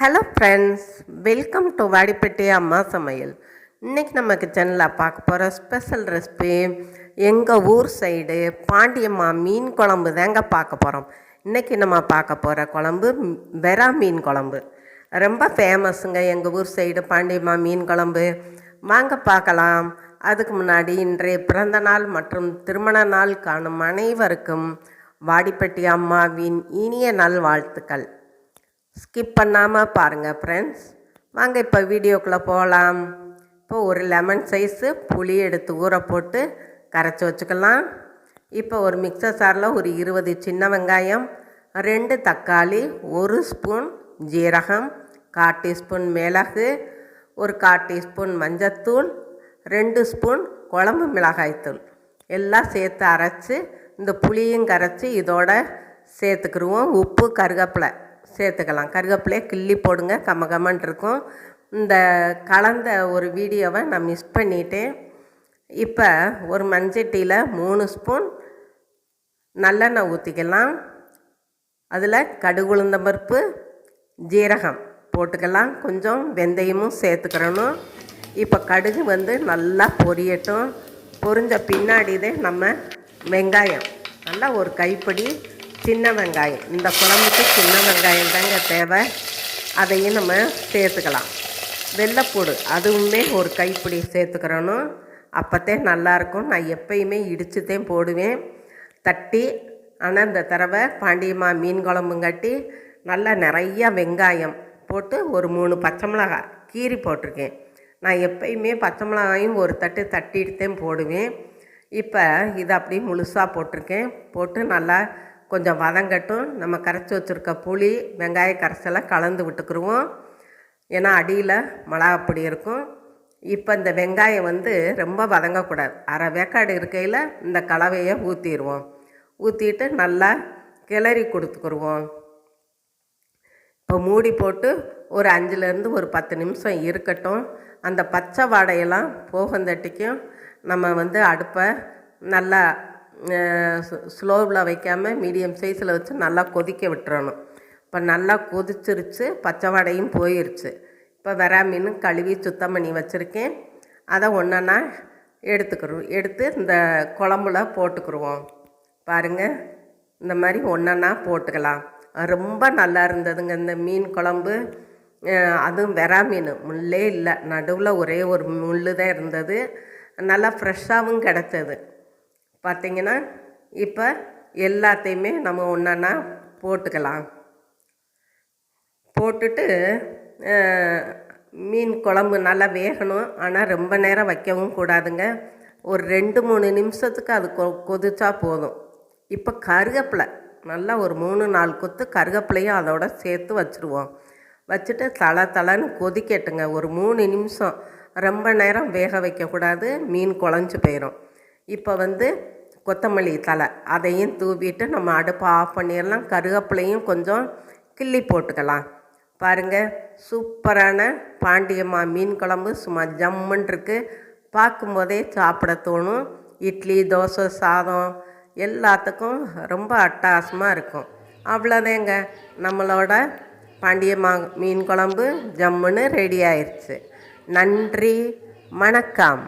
Hello friends welcome to Vadipatti அம்மா சமையல் இன்றைக்கி நம்ம கிச்சனில் பார்க்க போகிற ஸ்பெஷல் ரெசிபி எங்கள் ஊர் சைடு பாண்டியம்மா மீன் குழம்பு தாங்க பார்க்க போகிறோம் இன்றைக்கி நம்ம பார்க்க போகிற குழம்பு வெரா வெறா மீன் குழம்பு. ரொம்ப ஃபேமஸுங்க எங்கள் ஊர் சைடு பாண்டியம்மா மீன் குழம்பு. வாங்க பார்க்கலாம். அதுக்கு முன்னாடி இன்றைய பிறந்த நாள் மற்றும் திருமண நாள் காணும் அனைவருக்கும் வாடிப்பட்டி அம்மாவின் இனிய நல்வாழ்த்துக்கள். ஸ்கிப் பண்ணாமல் பாருங்கள் ஃப்ரெண்ட்ஸ் வாங்க இப்போ வீடியோக்குள்ளே போகலாம் இப்போ ஒரு லெமன் சைஸு புளி எடுத்து ஊற போட்டு கரைச்சி வச்சுக்கலாம். இப்போ ஒரு மிக்சர் சாரில் ஒரு இருபது சின்ன வெங்காயம் ரெண்டு தக்காளி ஒரு ஸ்பூன் ஜீரகம் கால் டீஸ்பூன் மிளகு ஒரு கால் டீஸ்பூன் மஞ்சத்தூள் ரெண்டு ஸ்பூன் குழம்பு மிளகாய்த்தூள் எல்லாம் சேர்த்து அரைச்சி இந்த புளியும் கரைச்சி இதோட சேர்த்துக்கிடுவோம். உப்பு கருவேப்பிலை சேர்த்துக்கலாம் கருவேப்பிலையை கிள்ளி போடுங்க. கம்ம இருக்கும். இந்த கலந்த ஒரு வீடியோவை நான் மிஸ் பண்ணிட்டேன். இப்போ ஒரு மஞ்சட்டியில் மூணு ஸ்பூன் நல்லெண்ணெய் ஊற்றிக்கலாம் அதில் கடுகு பருப்பு ஜீரகம் போட்டுக்கலாம். கொஞ்சம் வெந்தயமும் சேர்த்துக்கிறணும். இப்போ கடுகு வந்து நல்லா பொரியட்டும். பொரிஞ்ச பின்னாடி தான் நம்ம வெங்காயம். நல்லா ஒரு கைப்பிடி சின்ன வெங்காயம். இந்த குழம்புக்கு சின்ன வெங்காயம் தாங்க தேவை. அதையும் நம்ம சேர்த்துக்கலாம். வெள்ளைப்பூடு அதுவுமே ஒரு கைப்பிடி சேர்த்துக்கிறணும். அப்போத்தே நல்லாயிருக்கும். நான் எப்பயுமே இடிச்சுத்தேன் போடுவேன். தட்டி ஆனால் இந்த தடவை பாண்டியம்மா மீன் குழம்புங்காட்டி நல்லா நிறையா வெங்காயம் போட்டு ஒரு மூணு பச்சை மிளகாய் கீரி போட்டிருக்கேன். நான் எப்பயுமே பச்சை மிளகாயும் ஒரு தட்டு தட்டிட்டு தான் போடுவேன். இப்போ இதை அப்படியே முழுசாக போட்டிருக்கேன். போட்டு நல்லா கொஞ்சம் வதங்கட்டும் நம்ம கரைச்சி வச்சுருக்க புளி வெங்காய கரைசலை கலந்து விட்டுக்குருவோம். ஏன்னா அடியில் மிளகாப்பொடி இருக்கும். இப்போ இந்த வெங்காயம் வந்து ரொம்ப வதங்கக்கூடாது. அரை வேக்காடு இருக்கையில் இந்த கலவையை ஊற்றிடுவோம் ஊற்றிட்டு நல்லா கிளறி கொடுத்துக்குருவோம். இப்போ மூடி போட்டு ஒரு அஞ்சுலேருந்து ஒரு பத்து நிமிஷம் இருக்கட்டும். அந்த பச்சை வாடையெல்லாம் போகந்தட்டிக்கும் நம்ம வந்து அடுப்பை நல்லா ஸ்லோவில் வைக்காமல் மீடியம் சைஸில் வச்சு நல்லா கொதிக்க விட்டுறணும். இப்போ நல்லா கொதிச்சிருச்சு பச்சை வாடையும் போயிருச்சு. இப்போ வெறா மீன் கழுவி சுத்தம் பண்ணி வச்சுருக்கேன். அதை ஒன்றா எடுத்துக்கிறோம் எடுத்து இந்த குழம்புல போட்டுக்குருவோம். பாருங்கள் இந்த மாதிரி ஒன்றா போட்டுக்கலாம். ரொம்ப நல்லா இருந்ததுங்க இந்த மீன் குழம்பு. அதுவும் வெறா மீன் முள்ளே இல்லை. நடுவில் ஒரே ஒரு முள் தான் இருந்தது. நல்லா ஃப்ரெஷ்ஷாகவும் கிடச்சது. பார்த்தீங்கன்னா இப்போ எல்லாத்தையுமே நம்ம ஒன்றா போட்டுக்கலாம். போட்டுட்டு மீன் குழம்பு நல்லா வேகணும். ஆனால் ரொம்ப நேரம் வைக்கவும் கூடாதுங்க. ஒரு ரெண்டு மூணு நிமிஷத்துக்கு அது கொ கொதிச்சா போதும். இப்போ கருகப்பிலை நல்லா ஒரு மூணு நாலு கொத்து கருகப்பிலையும் அதோட சேர்த்து வச்சுருவோம். வச்சுட்டு தலை தலைன்னு கொதிக்கட்டுங்க. ஒரு மூணு நிமிஷம். ரொம்ப நேரம் வேக வைக்கக்கூடாது. மீன் குழஞ்சி போயிடும் இப்போ வந்து கொத்தமல்லி தலை அதையும் தூவிட்டு நம்ம அடுப்பை ஆஃப் பண்ணிடலாம் கருவேப்பிலையும் கொஞ்சம் கிள்ளி போட்டுக்கலாம். பாருங்கள் சூப்பரான பாண்டியம்மா மீன் குழம்பு சும்மா ஜம்முன்னுருக்கு பார்க்கும்போதே சாப்பிட தோணும். இட்லி தோசை சாதம் எல்லாத்துக்கும் ரொம்ப அட்டாசமாக இருக்கும். அவ்வளோதேங்க நம்மளோட பாண்டியம்மா மீன் குழம்பு ஜம்முன்னு ரெடி ஆயிடுச்சு நன்றி வணக்கம்.